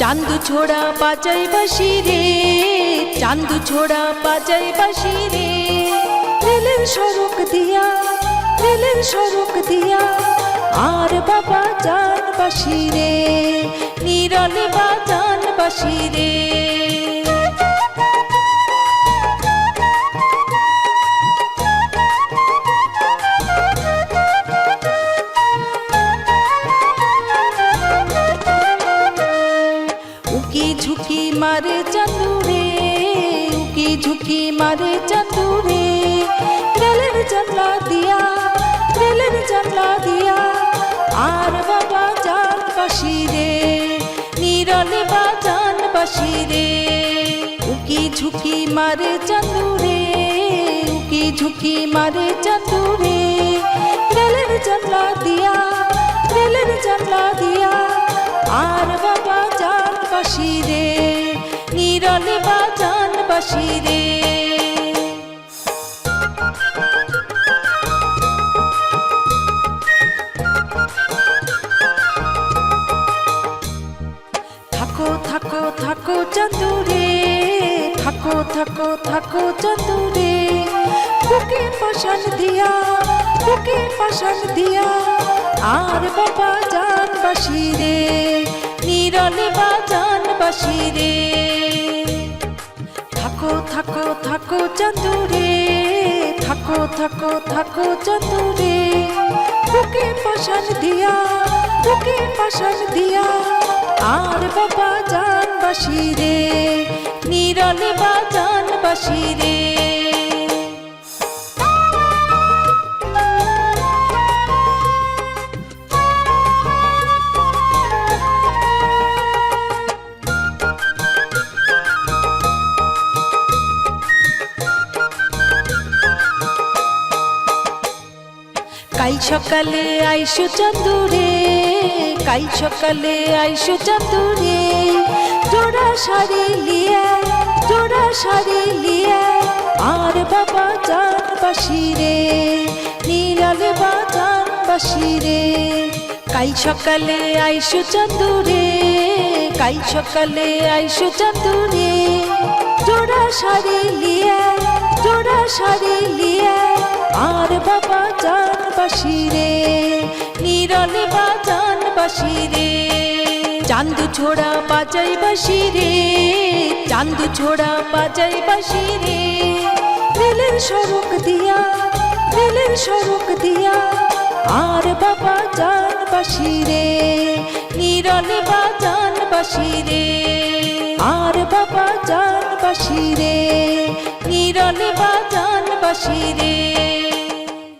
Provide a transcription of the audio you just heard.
ছোড়া পাচাই বাসি রে চান্দু ছোড়া পাচাই বাসি রে। রেলের সড়ক দিয়া, রেলের সড়ক দিয়া আর বাবা জান বাসি রে, নিরলে বাজান বাসি রে। ঝুঁকি মারে চাঁদুরে, উকি ঝুঁকি মারে চাঁদুরে। রেলের জানলা দিয়া, রেলের জানলা দিয়া, আর বাবা জান বাসি রে, নিরলে বাজান বাসি রে। উকি ঝুঁকি মারে চাঁদুরে, উকি ঝুঁকি মারে চাঁদুরে। রেলের জানলা দিয়া, রেলের জানলা দিয়া, আর বাবা জান বাসি রে। নিরলে বাজান বাসি রে। থাকো থাকো থাকো চাঁদুরে থাকো থাকো থাকো চাঁদুরে বুকে পাশান দিয়া, বুকে পাশান দিয়া, আর বাবা জান বাসি রে, নিরলে বাজান বাসি রে। থাকো থাকো চন্দুরে, থাকো থাকো থাকো চাঁদুরে বুকে পাশান দিয়া, বুকে পাশান দিয়া, আর বাবা জান বাসিরে নিরলে বাজান বাসি রে। কাল সকালে আইসো চাঁদুরে কাল সকালে আইসো চাঁদুরে জোড়া শাড়ি লিয়ে জোড়া শাড়ি লিয়ে আর বাবা জান বাসি রে, নিরালে বাজান বাসি রে। কাল সকালে আইসো চাঁদুরে কাল সকালে আইসো চাঁদুরে জোড়া শাড়ি লিয়ে জোড়া শাড়ি লিয়ে জান বাসি রে, নিরলে বাজান বাসি রে। চান্দু ছোড়া বাজাই বাসি রে চান্দু ছোড়া বাজাই বাসি রে। রেলের সড়ক দিয়া, রেলের সড়ক দিয়া, আর বাবা জান বাসি রে, নিরলে বাজান বাসি রে। আর বাবা জান বাসি রে, নিরলে বাজান বাসি রে।